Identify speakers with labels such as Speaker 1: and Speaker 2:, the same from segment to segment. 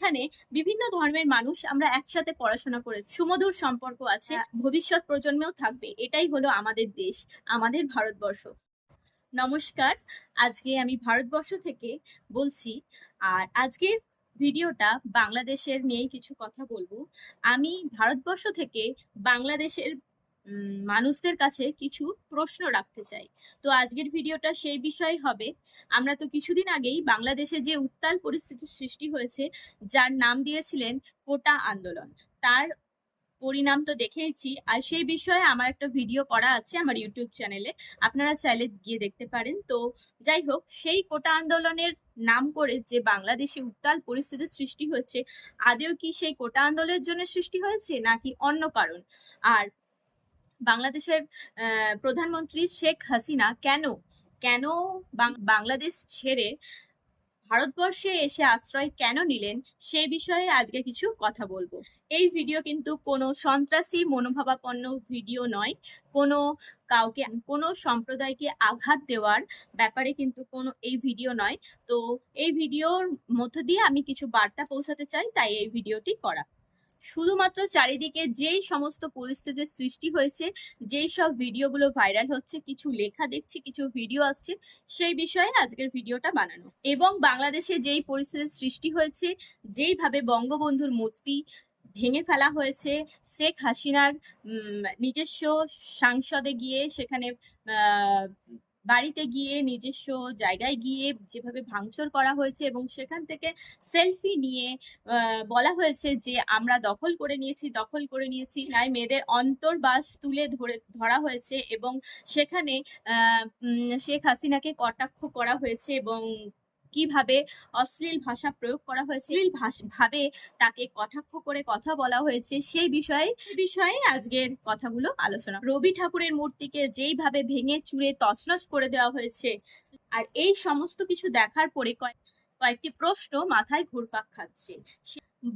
Speaker 1: এখানে বিভিন্ন ধর্মের মানুষ আমরা একসাথে পড়াশোনা করেছি সুমধুর সম্পর্ক আছে ভবিষ্যৎ প্রজন্মেও থাকবে। এটাই হলো আমাদের দেশ আমাদের ভারতবর্ষ। নমস্কার আজকে আমি ভারতবর্ষ থেকে বলছি আর আজকের ভিডিওটা বাংলাদেশের নিয়েই কিছু কথা বলব। আমি ভারতবর্ষ থেকে বাংলাদেশের মানুষদের কাছে কিছু প্রশ্ন রাখতে চাই। তো আজকের ভিডিওটা সেই বিষয় হবে। আমরা তো কিছুদিন আগেই বাংলাদেশে যে উত্তাল পরিস্থিতির সৃষ্টি হয়েছে, যার নাম দিয়েছিলেন কোটা আন্দোলন। তার পরিণাম তো দেখেইছি। আর সেই বিষয়ে আমার একটা ভিডিও করা আছে আমার ইউটিউব চ্যানেলে। আপনারা চাইলে গিয়ে দেখতে পারেন। তো যাই হোক, সেই কোটা আন্দোলনের নাম করে যে বাংলাদেশে উত্তাল পরিস্থিতির সৃষ্টি হয়েছে, আদেও কি সেই কোটা আন্দোলনের জন্য সৃষ্টি হয়েছে, নাকি অন্য কারণ? আর বাংলাদেশের প্রধানমন্ত্রী শেখ হাসিনা কেন কেন বাংলাদেশ ছেড়ে ভারতবর্ষে এসে আশ্রয় কেন নিলেন সেই বিষয়ে আজকে কিছু কথা বলব। এই ভিডিও কিন্তু কোনো সন্ত্রাসী মনোভাবাপন্ন ভিডিও নয়, কোনো কাউকে, কোনো সম্প্রদায়কে আঘাত দেওয়ার ব্যাপারে কিন্তু কোনো এই ভিডিও নয়। তো এই ভিডিওর মধ্য দিয়ে আমি কিছু বার্তা পৌঁছাতে চাই, তাই এই ভিডিওটি করা। শুধুমাত্র চারিদিকে যেই সমস্ত পরিস্থিতির সৃষ্টি হয়েছে, যেই সব ভিডিওগুলো ভাইরাল হচ্ছে, কিছু লেখা দেখছি, কিছু ভিডিও আসছে, সেই বিষয়ে আজকের ভিডিওটা বানানো। এবং বাংলাদেশে যেই পরিস্থিতির সৃষ্টি হয়েছে, যেইভাবে বঙ্গবন্ধুর মূর্তি ভেঙে ফেলা হয়েছে, শেখ হাসিনার নিজস্ব সাংসদে গিয়ে সেখানে বাড়িতে গিয়ে, নিজস্ব জায়গায় গিয়ে যেভাবে ভাঙচুর করা হয়েছে এবং সেখান থেকে সেলফি নিয়ে বলা হয়েছে যে আমরা দখল করে নিয়েছি, দখল করে নিয়েছি। নাই মেয়েদের অন্তর্বাস তুলে ধরে, ধরা হয়েছে এবং সেখানে শেখ হাসিনাকে কটাক্ষ করা হয়েছে এবং কীভাবে অশ্লীল ভাষা প্রয়োগ করা হয়েছে ভাবে তাকে কটাক্ষ করে কথা বলা হয়েছে, সেই বিষয়ে বিষয়ে আজকের কথাগুলো আলোচনা। রবি ঠাকুরের মূর্তিকে যেইভাবে ভেঙে চুরে তছনছ করে দেওয়া হয়েছে, আর এই সমস্ত কিছু দেখার পরে কয়েক কয়েকটি প্রশ্ন মাথায় ঘুরপাক খাচ্ছে।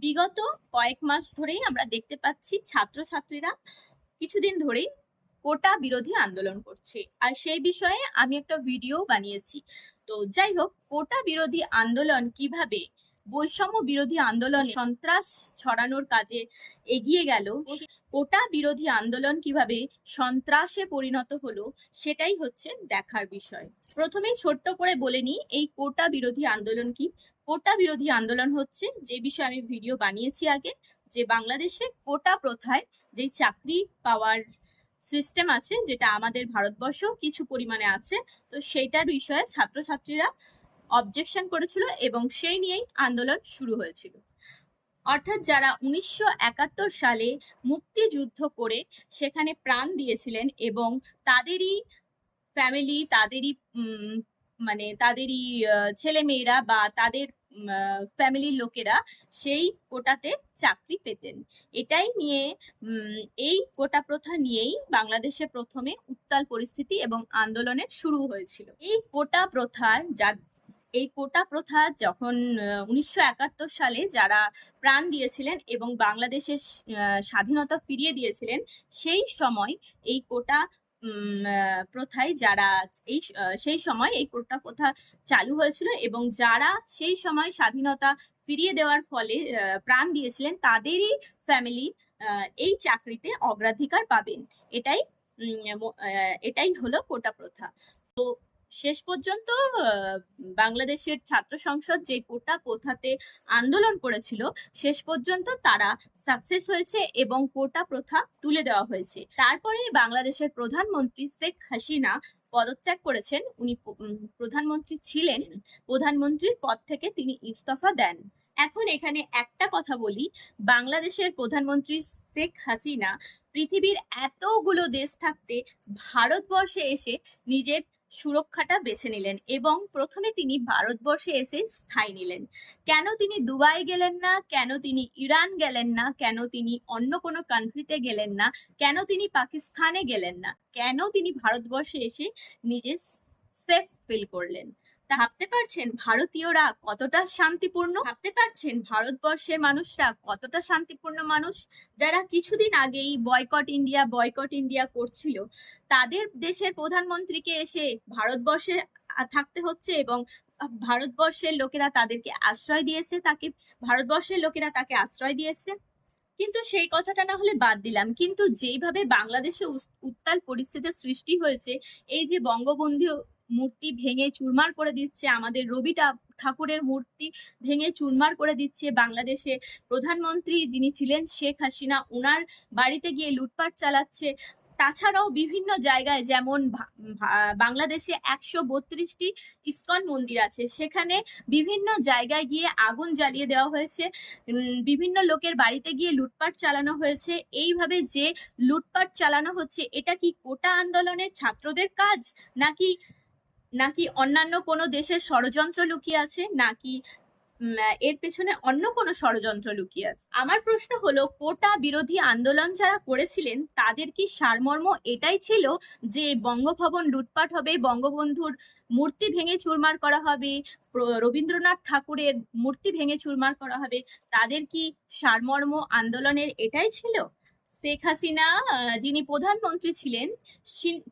Speaker 1: বিগত কয়েক মাস ধরেই আমরা দেখতে পাচ্ছি ছাত্রছাত্রীরা কিছুদিন ধরেই কোটা বিরোধী আন্দোলন করছে। আর সেই বিষয়ে আমি একটা ভিডিও বানিয়েছি। তো যাই হোক, কোটা বিরোধী আন্দোলন কীভাবে বৈষম্য বিরোধী আন্দোলন সন্ত্রাস ছড়ানোর কাজে এগিয়ে গেল, কোটা বিরোধী আন্দোলন কীভাবে সন্ত্রাসে পরিণত হলো সেটাই হচ্ছে দেখার বিষয়। প্রথমেই ছোট্ট করে বলে নিই, এই কোটা বিরোধী আন্দোলন কি? কোটা বিরোধী আন্দোলন হচ্ছে যে বিষয়ে আমি ভিডিও বানিয়েছি আগে, যে বাংলাদেশে কোটা প্রথায় যেই চাকরি পাওয়ার সিস্টেম আছে যেটা আমাদের ভারতবর্ষেও কিছু পরিমাণে আছে। তো সেইটার বিষয়ে ছাত্রছাত্রীরা অবজেকশন করেছিল এবং সেই নিয়েই আন্দোলন শুরু হয়েছিল। অর্থাৎ যারা উনিশশো একাত্তর সালে মুক্তিযুদ্ধ করে সেখানে প্রাণ দিয়েছিলেন এবং তাদেরই ফ্যামিলি তাদেরই মানে তাদেরই ছেলে মেয়েরা বা তাদের ফ্যামিলির লোকেরা সেই কোটাতে চাকরি পেতেন। এটাই নিয়ে এই কোটা প্রথা নিয়েই বাংলাদেশে প্রথমে উত্তাল পরিস্থিতি এবং আন্দোলনের শুরু হয়েছিল। এই কোটা প্রথার যা, এই কোটা প্রথা যখন উনিশশো একাত্তর সালে যারা প্রাণ দিয়েছিলেন এবং বাংলাদেশের স্বাধীনতা ফিরিয়ে দিয়েছিলেন, সেই সময় এই কোটা প্রথায় যারা এই সেই সময় এই প্রথা প্রথা চালু হয়েছিল এবং যারা সেই সময় স্বাধীনতা ফিরিয়ে দেওয়ার ফলে প্রাণ দিয়েছিলেন, তাদেরই ফ্যামিলি এই চাকরিতে অগ্রাধিকার পাবেন। এটাই এটাই হলো কোটা প্রথা। তো শেষ পর্যন্ত বাংলাদেশের ছাত্র সংসদ যে কোটা প্রথাতে আন্দোলন করেছিল, শেষ পর্যন্ত তারা সাকসেস হয়েছে এবং কোটা প্রথা তুলে দেওয়া হয়েছে। তারপরে বাংলাদেশের প্রধানমন্ত্রী শেখ হাসিনা পদত্যাগ করেছেন। উনি প্রধানমন্ত্রী ছিলেন। প্রধানমন্ত্রীর পদ থেকে তিনি ইস্তফা দেন। এখন এখানে একটা কথা বলি, বাংলাদেশের প্রধানমন্ত্রী শেখ হাসিনা পৃথিবীর এতগুলো দেশ থাকতে ভারতবর্ষে এসে নিজের সুরক্ষাটা বেছে নিলেন এবং প্রথমে তিনি ভারতবর্ষে এসে স্থায়ী নিলেন। কেন তিনি দুবাই গেলেন না? কেন তিনি ইরান গেলেন না? কেন তিনি অন্য কোনো কান্ট্রিতে গেলেন না? কেন তিনি পাকিস্তানে গেলেন না? কেন তিনি ভারতবর্ষে এসে নিজে সেফ ফিল করলেন? ভাবতে পারছেন ভারতীয়রা কতটা শান্তিপূর্ণ? ভাবতে পারছেন ভারতবর্ষের মানুষরা কতটা শান্তিপূর্ণ মানুষ? যারা কিছুদিন আগেই বয়কট ইন্ডিয়া বয়কট ইন্ডিয়া করছিল, তাদের দেশের প্রধানমন্ত্রীকে এসে ভারতবর্ষে থাকতে হচ্ছে এবং ভারতবর্ষের লোকেরা তাদেরকে আশ্রয় দিয়েছে, তাকে, ভারতবর্ষের লোকেরা তাকে আশ্রয় দিয়েছে। কিন্তু সেই কথাটা না হলে বাদ দিলাম। কিন্তু যেইভাবে বাংলাদেশে উত্তাল পরিস্থিতির সৃষ্টি হয়েছে, এই যে বঙ্গবন্ধু মূর্তি ভেঙে চুরমার করে দিচ্ছে আমাদের রবি ঠাকুরের মূর্তি ভেঙে চুরমার করে দিচ্ছে বাংলাদেশে। প্রধানমন্ত্রী যিনি ছিলেন শেখ হাসিনা ওনার বাড়িতে গিয়ে লুটপাট চালাচ্ছে। তাছাড়াও বিভিন্ন জায়গায় যেমন বাংলাদেশে একশো বত্রিশটি ইস্কন মন্দির আছে। সেখানে বিভিন্ন জায়গায় গিয়ে আগুন জ্বালিয়ে দেওয়া হয়েছে। বিভিন্ন লোকের বাড়িতে গিয়ে লুটপাট চালানো হয়েছে। এইভাবে যে লুটপাট চালানো হচ্ছে, এটা কি কোটা আন্দোলনের ছাত্রদের কাজ? নাকি নাকি অন্যান্য কোনো দেশের ষড়যন্ত্র লুকিয়ে আছে? নাকি এর পেছনে অন্য কোনো ষড়যন্ত্র লুকিয়ে আছে? আমার প্রশ্ন হলো, কোটা বিরোধী আন্দোলন যারা করেছিলেন, তাদের কি সারমর্ম এটাই ছিল যে বঙ্গভবন লুটপাট হবে, বঙ্গবন্ধুর মূর্তি ভেঙে চুরমার করা হবে রবীন্দ্রনাথ ঠাকুরের মূর্তি ভেঙে চুরমার করা হবে? তাদের কি সারমর্ম আন্দোলনের এটাই ছিল? শেখ হাসিনা যিনি প্রধানমন্ত্রী ছিলেন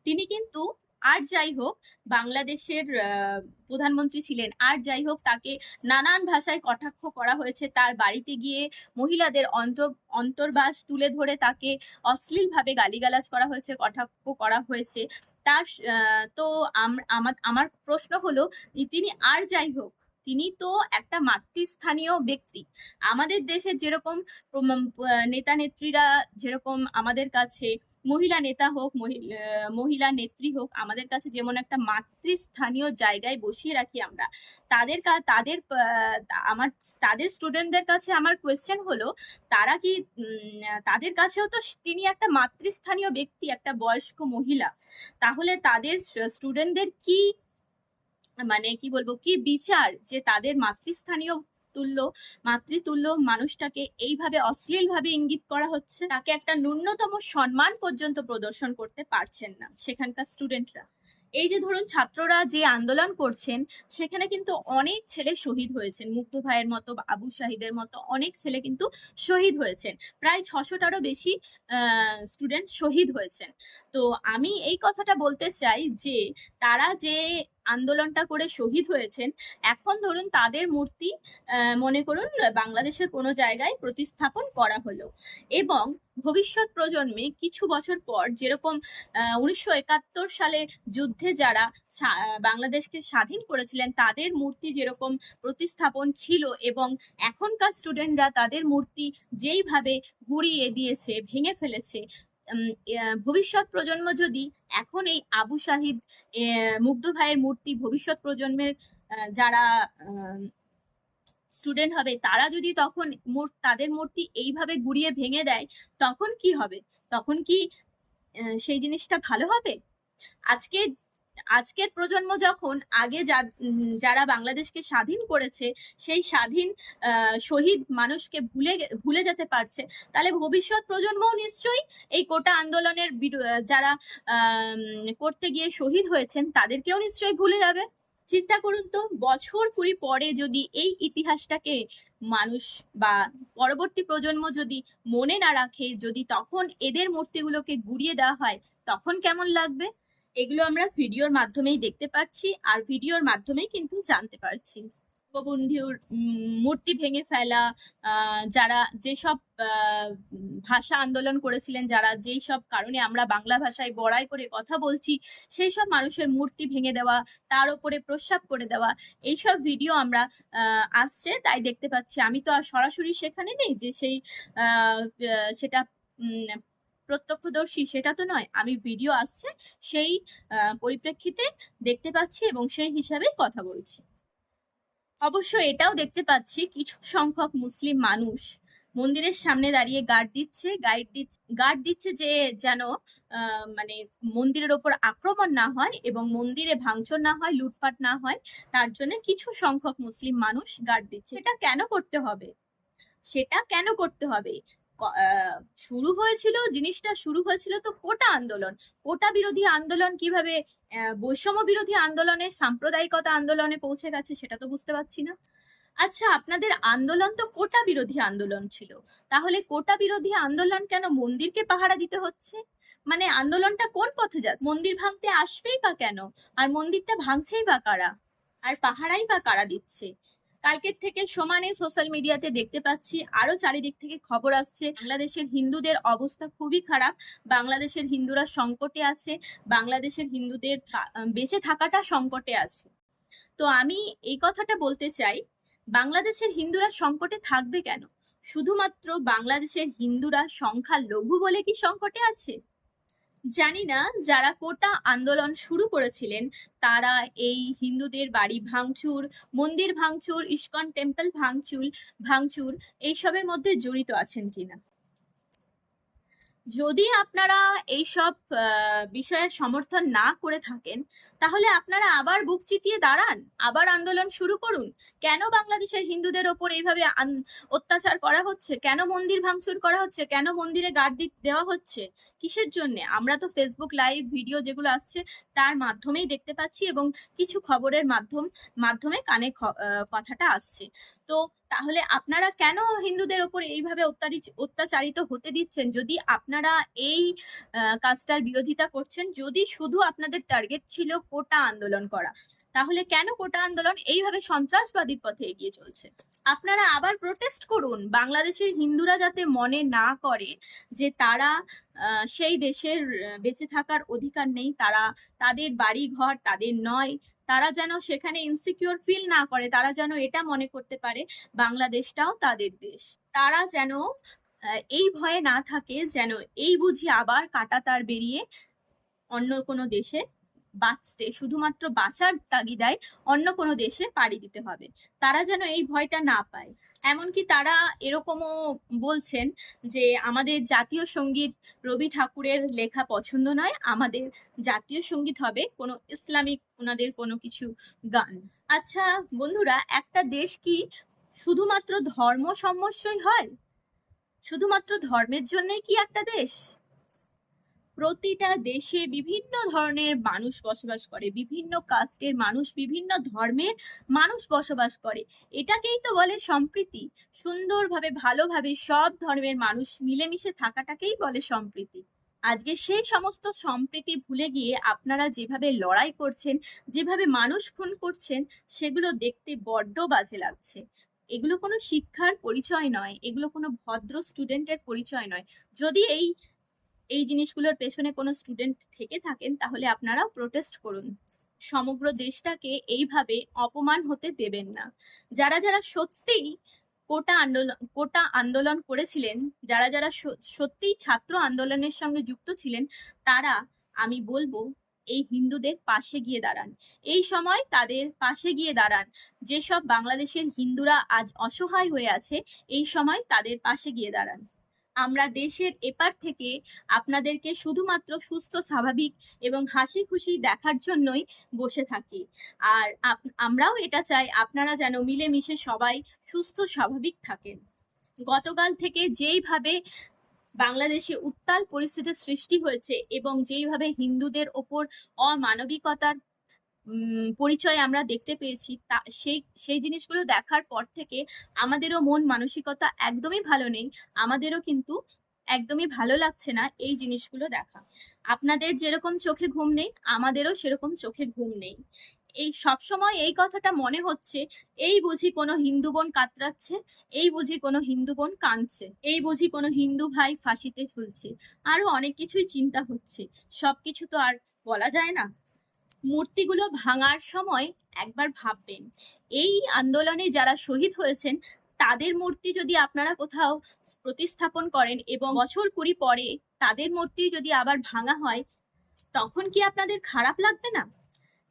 Speaker 1: তিনি কিন্তু আর যাই হোক, বাংলাদেশের প্রধানমন্ত্রী ছিলেন। আর যাই হোক, তাকে নানান ভাষায় কটাক্ষ করা হয়েছে। তার বাড়িতে গিয়ে মহিলাদের অন্তর, অন্তর্বাস তুলে ধরে তাকে অশ্লীলভাবে গালিগালাজ করা হয়েছে, কটাক্ষ করা হয়েছে। তার তো আমার প্রশ্ন হলো তিনি আর যাই হোক, তিনি তো একটা মাতৃস্থানীয় ব্যক্তি। আমাদের দেশের যেরকম নেতা নেত্রীরা যেরকম আমাদের কাছে মহিলা নেতা হোক, মহি- মহিলা নেত্রী হোক, আমাদের কাছে যেমন একটা মাতৃস্থানীয় জায়গায় বসিয়ে রাখি আমরা। তাদের তাদের আমার, তাদের স্টুডেন্টদের কাছে আমার কোয়েশ্চেন হলো, তারা কি তাদের কাছেও তো তিনি একটা মাতৃস্থানীয় ব্যক্তি, একটা বয়স্ক মহিলা। তাহলে তাদের স্টুডেন্টদের কি মানে কি বলব, কি বিচার যে তাদের মাতৃস্থানীয় তুল্য, মাতৃতুল্য মানুষটাকে এইভাবে অশ্লীলভাবে ইঙ্গিত করা হচ্ছে, তাকে একটা ন্যূনতম সম্মান পর্যন্ত প্রদর্শন করতে পারছেন না সেখানকার স্টুডেন্টরা এই যে ধরুন ছাত্ররা যে আন্দোলন করছেন, সেখানে কিন্তু অনেক ছেলে শহীদ হয়েছেন। মুগ্ধ ভাইয়ের মতো, আবু শাহিদের মতো অনেক ছেলে কিন্তু শহীদ হয়েছেন। প্রায় ছশোটারও বেশি স্টুডেন্ট শহীদ হয়েছেন। তো আমি এই কথাটা বলতে চাই যে, তারা যে আন্দোলনটা করে শহীদ হয়েছেন, এখন ধরুন তাদের মূর্তি মনে করুন বাংলাদেশের কোনো জায়গায় প্রতিস্থাপন করা হলো। এবং ভবিষ্যৎ প্রজন্মে কিছু বছর পর যেরকম উনিশশো একাত্তর সালে যুদ্ধে যারা বাংলাদেশকে স্বাধীন করেছিলেন, তাদের মূর্তি যেরকম প্রতিস্থাপন ছিল এবং এখনকার স্টুডেন্টরা তাদের মূর্তি যেইভাবে গুড়িয়ে দিয়েছে, ভেঙে ফেলেছে ভবিষ্যৎ প্রজন্ম যদি এখন এই আবু শাহিদ মুগ্ধ ভাইয়ের মূর্তি ভবিষ্যৎ প্রজন্মের যারা স্টুডেন্ট হবে, তারা যদি তখন তাদের মূর্তি এইভাবে গুড়িয়ে ভেঙে দেয়, তখন কি হবে? তখন কি সেই জিনিসটা ভালো হবে? আজকে, আজকের প্রজন্ম যখন আগে যারা বাংলাদেশকে স্বাধীন করেছে, সেই স্বাধীন শহীদ মানুষকে ভুলে ভুলে যেতে পারছে, তাহলে ভবিষ্যৎ প্রজন্মও নিশ্চয়ই এই কোটা আন্দোলনের যারা করতে গিয়ে শহীদ হয়েছেন, তাদেরকেও নিশ্চয়ই ভুলে যাবে। চিন্তা করুন তো, বছর কুড়ি পরে যদি এই ইতিহাসটাকে মানুষ বা পরবর্তী প্রজন্ম যদি মনে না রাখে, যদি তখন এদের মূর্তিগুলোকে গুড়িয়ে দেওয়া হয়, তখন কেমন লাগবে? এগুলো আমরা ভিডিওর মাধ্যমেই দেখতে পাচ্ছি, আর ভিডিওর মাধ্যমেই কিন্তু জানতে পারছি। বঙ্গবন্ধুর মূর্তি ভেঙে ফেলা যারা যেসব ভাষা আন্দোলন করেছিলেন, যারা যেই সব কারণে আমরা বাংলা ভাষায় বড়াই করে কথা বলছি সেই সব মানুষের মূর্তি ভেঙে দেওয়া, তার উপরে প্রস্রাব করে দেওয়া, এইসব ভিডিও আমরা আসছে, তাই দেখতে পাচ্ছি। আমি তো আর সরাসরি সেখানে নেই যে সেই সেটা প্রত্যক্ষদর্শী, সেটা তো নয়। আমি ভিডিও আসছে, সেই পরিপ্রেক্ষিতে দেখতে পাচ্ছি এবং সেই হিসাবেই কথা বলছি। অবশ্য এটাও দেখতে পাচ্ছি কিছু সংখ্যক মুসলিম মানুষ মন্দিরের সামনে দাঁড়িয়ে গার্ড দিচ্ছে, গাইড দিচ্ছে, গার্ড দিচ্ছে যে যেন মানে মন্দিরের ওপর আক্রমণ না হয় এবং মন্দিরে ভাঙচুর না হয়, লুটপাট না হয়, তার জন্য কিছু সংখ্যক মুসলিম মানুষ গার্ড দিচ্ছে। এটা কেন করতে হবে? সেটা কেন করতে হবে? শুরু হয়েছিল, জিনিসটা শুরু হয়েছিল তো কোটা আন্দোলন। কোটা বিরোধী আন্দোলন কীভাবে বৈষম্য বিরোধী আন্দোলনে, সাম্প্রদায়িকতা আন্দোলনে পৌঁছে গেছে সেটা তো বুঝতে পারছি না। আচ্ছা আপনাদের আন্দোলন তো কোটা বিরোধী আন্দোলন ছিল। তাহলে কোটা বিরোধী আন্দোলন কেন মন্দিরকে পাহারা দিতে হচ্ছে? মানে আন্দোলনটা কোন পথে যাচ্ছে? মন্দির ভাঙতে আসবেই বা কেন? আর মন্দিরটা ভাঙছেই বা কারা? আর পাহারাই বা কারা দিচ্ছে? কালকের থেকে সমানে সোশ্যাল মিডিয়াতে দেখতে পাচ্ছি, আরও চারিদিক থেকে খবর আসছে। বাংলাদেশের হিন্দুদের অবস্থা খুবই খারাপ। বাংলাদেশের হিন্দুরা সংকটে আছে। বাংলাদেশের হিন্দুদের বেঁচে থাকাটা সংকটে আছে। তো আমি এই কথাটা বলতে চাই, বাংলাদেশের হিন্দুরা সংকটে থাকবে কেন? শুধুমাত্র বাংলাদেশের হিন্দুরা সংখ্যা লঘু বলে কি সংকটে আছে? জানি না যারা কোটা আন্দোলন শুরু করেছিলেন, তারা এই হিন্দুদের বাড়ি ভাঙচুর, মন্দির ভাঙচুর, ইস্কন টেম্পল ভাঙচুর ভাঙচুর, এইসবের মধ্যে জড়িত আছেন কিনা? যদি আপনারা এইসব বিষয়ে সমর্থন না করে থাকেন, তাহলে আপনারা আবার বুক চিতিয়ে দাঁড়ান, আবার আন্দোলন শুরু করুন। কেন বাংলাদেশের হিন্দুদের ওপর এইভাবে অত্যাচার করা হচ্ছে? কেন মন্দির ভাঙচুর করা হচ্ছে? কেন মন্দিরে গার্ড দেওয়া হচ্ছে? কিসের জন্য? আমরা তো ফেসবুক লাইভ ভিডিও যেগুলো আসছে, তার মাধ্যমেই দেখতে পাচ্ছি এবং কিছু খবরের মাধ্যম, মাধ্যমে কানে কথাটা আসছে। তো তাহলে আপনারা কেন হিন্দুদের ওপর এইভাবে অত্যাচারিত হতে দিচ্ছেন? যদি আপনারা এই কাজটার বিরোধিতা করছেন, যদি শুধু আপনাদের টার্গেট ছিল কোটা আন্দোলন করা, তাহলে কেন কোটা আন্দোলন এইভাবে সন্ত্রাসবাদীর পথে এগিয়ে চলছে? আপনারা আবার প্রোটেস্ট করুন। বাংলাদেশের হিন্দুরা যাতে মনে না করে যে তারা সেই দেশের বেঁচে থাকার অধিকার নেই, তারা তাদের বাড়ি ঘর তাদের নয় তারা যেন সেখানে ইনসিকিউর ফিল না করে, তারা যেন এটা মনে করতে পারে, বাংলাদেশটাও তাদের দেশ। তারা যেন এই ভয়ে না থাকে, যেন এই বুঝি আবার কাটা তার বেরিয়ে অন্য কোনো দেশে বাঁচতে, শুধুমাত্র বাঁচার তাগিদায় অন্য কোনো দেশে পাড়ি দিতে হবে। তারা যেন এই ভয়টা না পায়। এমনকি তারা এরকমও বলছেন যে আমাদের জাতীয় সংগীত রবি ঠাকুরের লেখা পছন্দ নয়, আমাদের জাতীয় সংগীত হবে কোনো ইসলামিক ওনাদের কোনো কিছু গান। আচ্ছা বন্ধুরা, একটা দেশ কি শুধুমাত্র ধর্ম সমস্যই হয়? শুধুমাত্র ধর্মের জন্যই কি একটা দেশ? প্রতিটা দেশে বিভিন্ন ধরনের মানুষ বসবাস করে, বিভিন্ন কাস্টের মানুষ, বিভিন্ন ধর্মের মানুষ বসবাস করে। এটাকেই তো বলে সম্প্রীতি। সুন্দরভাবে, ভালোভাবে সব ধর্মের মানুষ মিলেমিশে থাকাটাকেই বলে সম্প্রীতি। আজকে সেই সমস্ত সম্প্রীতি ভুলে গিয়ে আপনারা যেভাবে লড়াই করছেন, যেভাবে মানুষ খুন করছেন, সেগুলো দেখতে বড্ড বাজে লাগছে। এগুলো কোনো শিক্ষার পরিচয় নয়, এগুলো কোনো ভদ্র স্টুডেন্টের পরিচয় নয়। যদি এই এই জিনিসগুলোর পেছনে কোনো স্টুডেন্ট থেকে থাকেন, তাহলে আপনারাও প্রোটেস্ট করুন। সমগ্র দেশটাকে এইভাবে অপমান হতে দেবেন না। যারা যারা সত্যিই কোটা আন্দোলন কোটা আন্দোলন করেছিলেন, যারা যারা সত্যিই ছাত্র আন্দোলনের সঙ্গে যুক্ত ছিলেন, তারা, আমি বলব, এই হিন্দুদের পাশে গিয়ে দাঁড়ান। এই সময় তাদের পাশে গিয়ে দাঁড়ান। যেসব বাংলাদেশের হিন্দুরা আজ অসহায় হয়ে আছে, এই সময় তাদের পাশে গিয়ে দাঁড়ান। আমরা দেশের এপার থেকে আপনাদেরকে শুধুমাত্র সুস্থ, স্বাভাবিক এবং হাসি খুশি দেখার জন্যই বসে থাকি। আর আমরাও এটা চাই আপনারা যেন মিলেমিশে সবাই সুস্থ, স্বাভাবিক থাকেন। গতকাল থেকে যেইভাবে বাংলাদেশে উত্তাল পরিস্থিতির সৃষ্টি হয়েছে এবং যেইভাবে হিন্দুদের ওপর অমানবিকতার পরিচয় আমরা দেখতে পেয়েছি, তা, সেই সেই জিনিসগুলো দেখার পর থেকে আমাদেরও মন মানসিকতা একদমই ভালো নেই, আমাদেরও কিন্তু একদমই ভালো লাগছে না এই জিনিসগুলো দেখা। আপনাদের যেরকম চোখে ঘুম নেই, আমাদেরও সেরকম চোখে ঘুম নেই। এই সব সময় এই কথাটা মনে হচ্ছে, এই বুঝি কোনো হিন্দু বোন কাতরাচ্ছে, এই বুঝি কোনো হিন্দু বোন কাঁদছে, এই বুঝি কোনো হিন্দু ভাই ফাঁসিতে ঝুলছে আরও অনেক কিছুই চিন্তা হচ্ছে, সবকিছু তো আর বলা যায় না। মূর্তিগুলো ভাঙার সময় একবার ভাববেন। এই আন্দোলনে যারা শহীদ হয়েছেন, তাদের মূর্তি যদি আপনারা কোথাও প্রতিস্থাপন করেন এবং বছর কুড়ি পরে তাদের মূর্তি যদি আবার ভাঙা হয়, তখন কি আপনাদের খারাপ লাগবে না?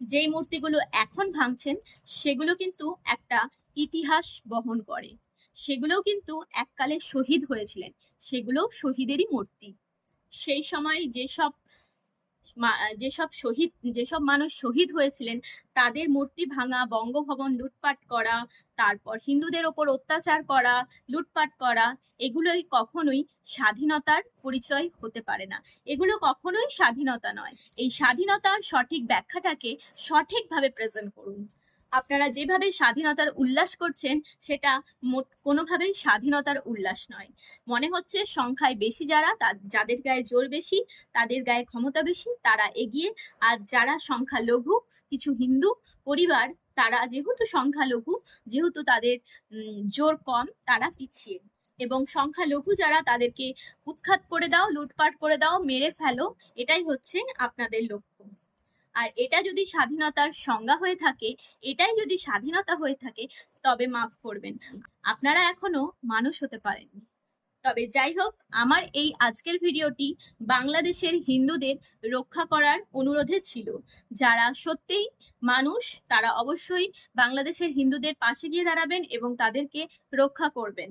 Speaker 1: যেই মূর্তিগুলো এখন ভাঙছেন, সেগুলো কিন্তু একটা ইতিহাস বহন করে। সেগুলোও কিন্তু এককালে শহীদ হয়েছিলেন। সেগুলোও শহীদেরই মূর্তি। সেই সময় যেসব যেসব শহীদ, যেসব মানুষ শহীদ হয়েছিলেন, তাদের মূর্তি ভাঙা, বঙ্গভবন লুটপাট করা, তারপর হিন্দুদের ওপর অত্যাচার করা, লুটপাট করা, এগুলোই কখনোই স্বাধীনতার পরিচয় হতে পারে না। এগুলো কখনোই স্বাধীনতা নয়। এই স্বাধীনতার সঠিক ব্যাখ্যাটাকে সঠিকভাবে প্রেজেন্ট করুন। আপনারা যেভাবে স্বাধীনতার উল্লাস করছেন, সেটা কোনোভাবেই স্বাধীনতার উল্লাস নয়। মনে হচ্ছে সংখ্যায় বেশি যারা যাদের গায়ে জোর বেশি, তাদের গায়ে ক্ষমতা বেশি, তারা এগিয়ে, আর যারা সংখ্যালঘু, কিছু হিন্দু পরিবার, তারা যেহেতু সংখ্যালঘু, যেহেতু তাদের জোর কম, তারা পিছিয়ে। এবং সংখ্যালঘু যারা, তাদেরকে উৎখাত করে দাও, লুটপাট করে দাও, মেরে ফেলো, এটাই হচ্ছে আপনাদের লক্ষ্য। আর এটা যদি স্বাধীনতার সংজ্ঞা হয়ে থাকে, এটাই যদি স্বাধীনতা হয়ে থাকে, তবে মাফ করবেন। আপনারা এখনও মানুষ হতে পারেননি। তবে যাই হোক, আমার এই আজকের ভিডিওটি বাংলাদেশের হিন্দুদের রক্ষা করার অনুরোধে ছিল। যারা সত্যিই মানুষ, তারা অবশ্যই বাংলাদেশের হিন্দুদের পাশে গিয়ে দাঁড়াবেন এবং তাদেরকে রক্ষা করবেন।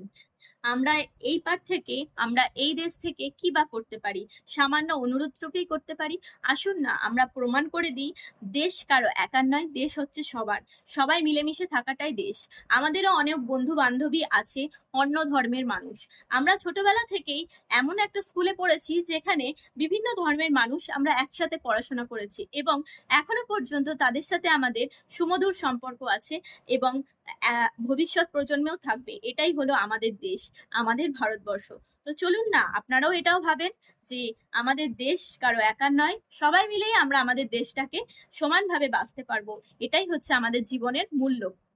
Speaker 1: আমরা এই পার থেকে, আমরা এই দেশ থেকে কি বা করতে পারি? সামান্য অনুরোধটুকুই করতে পারি? আসুন না, আমরা প্রমাণ করে দিই, দেশ কারও একার নয়, দেশ হচ্ছে সবার। সবাই মিলেমিশে থাকাটাই দেশ। আমাদেরও অনেক বন্ধু বান্ধবী আছে, অন্য ধর্মের মানুষ। আমরা ছোটবেলা থেকেই এমন একটা স্কুলে পড়েছি, যেখানে বিভিন্ন ধর্মের মানুষ আমরা একসাথে পড়াশোনা করেছি এবং এখনও পর্যন্ত তাদের সাথে আমাদের সুমধুর সম্পর্ক আছে এবং ভবিষ্যৎ প্রজন্মেও থাকবে। এটাই হলো আমাদের দেশ। আমাদের ভারতবর্ষ। তো চলুন না, আপনারাও এটাও ভাবেন যে আমাদের দেশ কারও একার নয়, সবাই মিলেই আমরা আমাদের দেশটাকে সমানভাবে বাঁচতে পারব। এটাই হচ্ছে আমাদের জীবনের মূল লক্ষ্য।